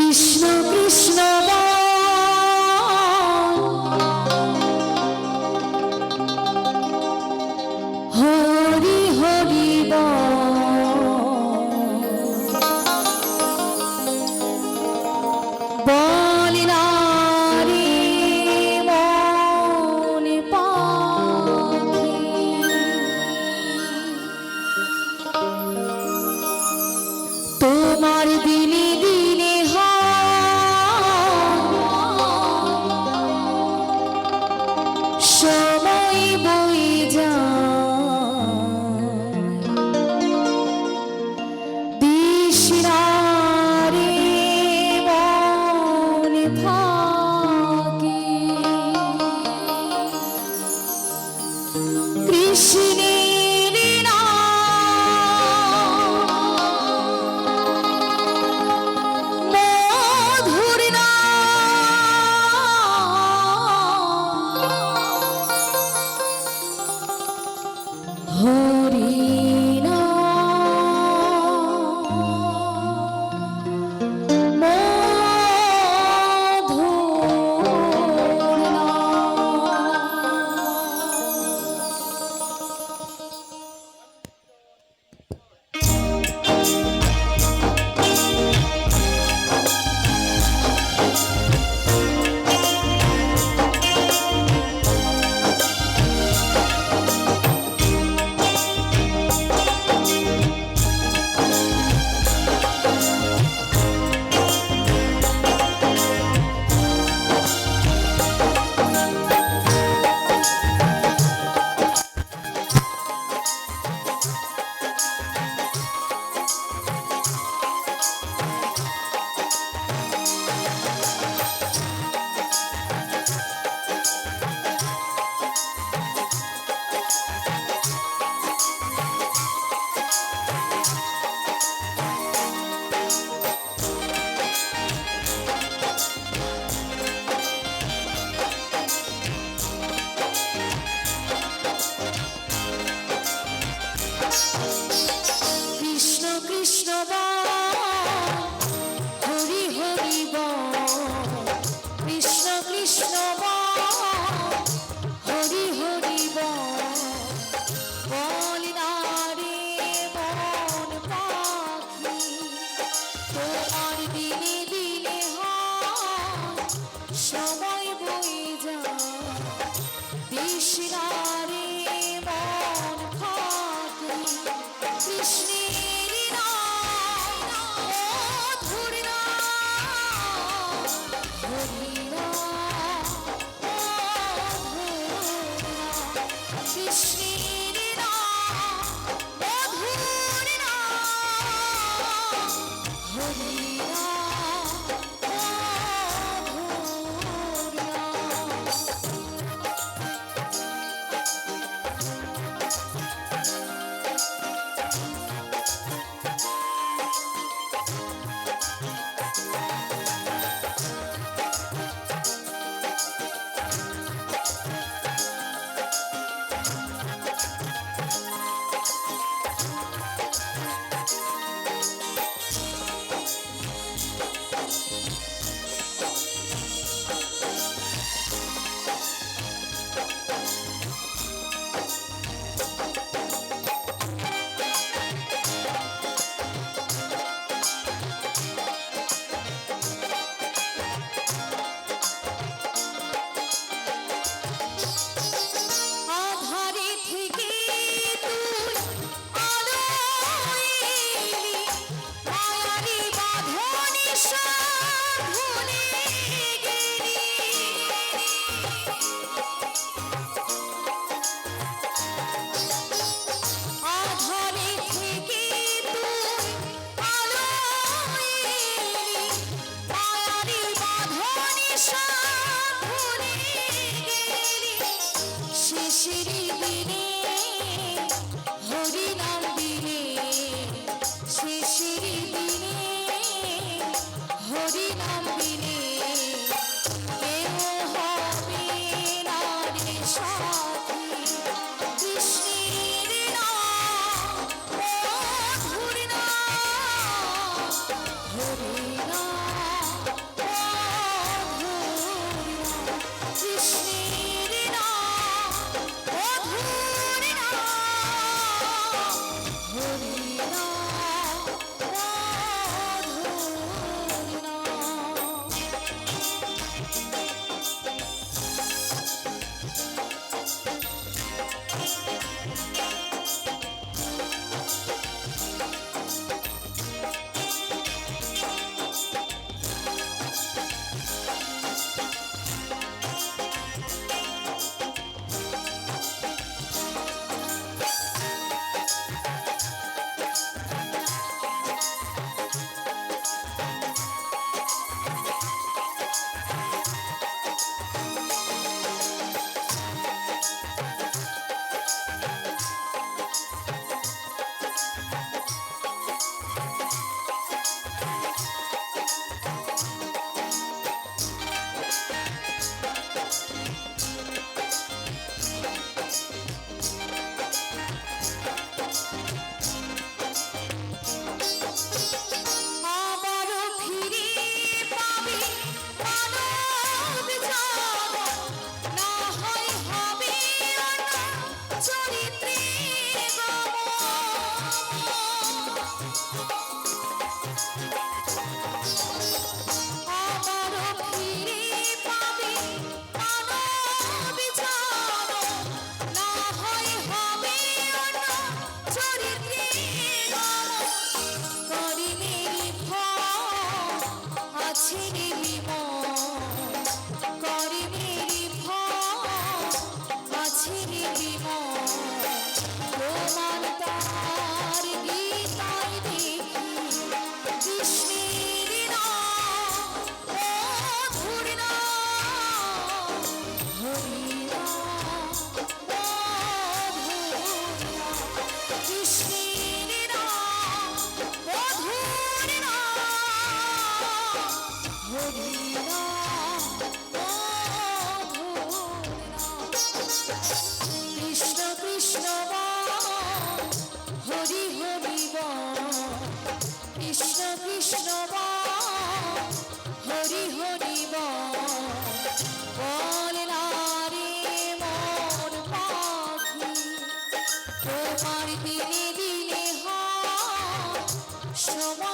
কৃষ্ণ কৃষ্ণ। হরি আমায় বই যা বিষ্ণারে মন খাতে কৃষ্ণের ধরিরা ধরিরা কৃষ্ণ আছে বিমল দিনে দিনে হয়। সময়